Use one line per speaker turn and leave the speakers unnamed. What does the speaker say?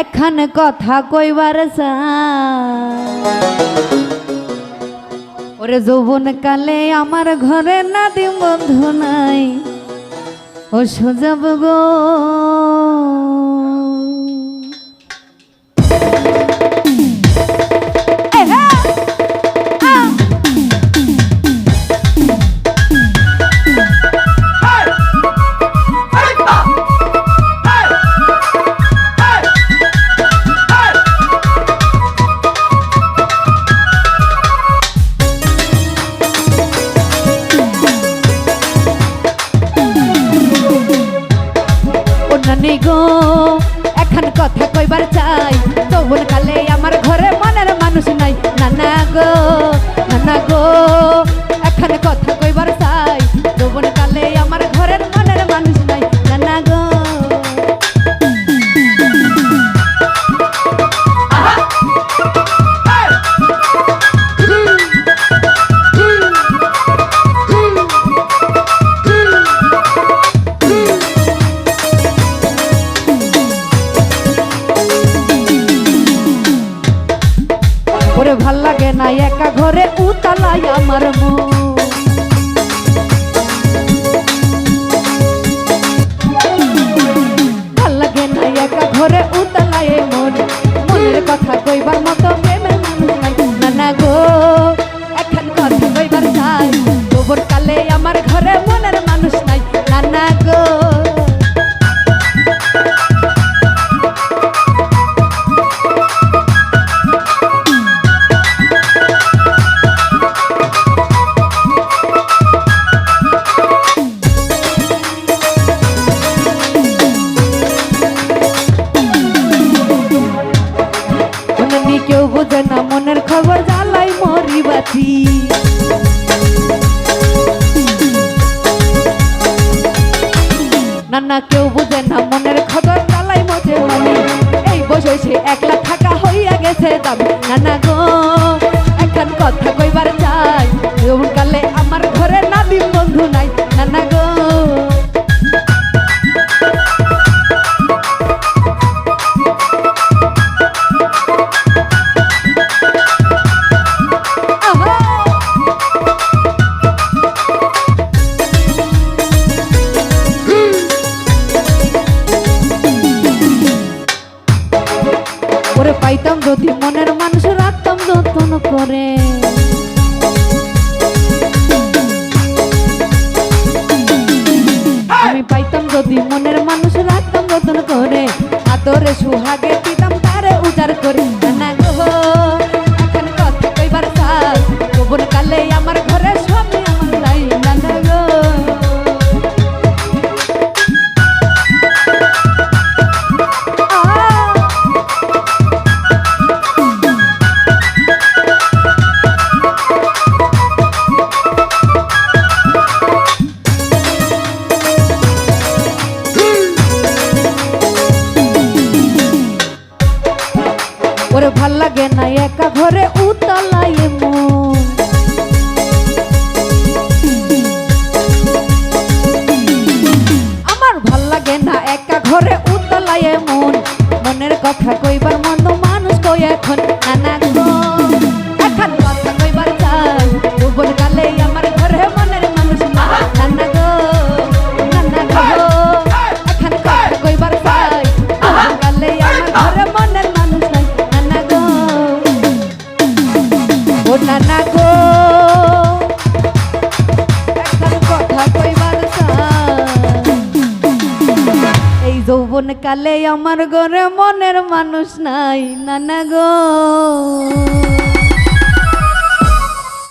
এখন কথা কইবার ওরে যৌবন কালে আমার ঘরে নাদি বন্ধু নাই। ও সুযোগ গো। এখন কথা কইবার চাই। তবুন কালে আমার ঘরে মনের মানুষ নাই। নানা গো নানা গো। ওরে ভালো লাগে না একা ঘরে উতালাই আমার মন। বাতি না না কেউ বুঝে না মনের খবর ওরে পাইতাম যদি মনের মানুষ রাখতাম যতন করে। আমি পাইতাম যদি মনের মানুষ রাখতাম যতন করে। আতরে সুহাগে দিতাম তারে উজাড় করে। লাগে না একা ঘরে উতলাই মন। আমার ভালো লাগে না একা ঘরে এমন কালে আমার ঘরে মনের মানুষ নাই নানা গো।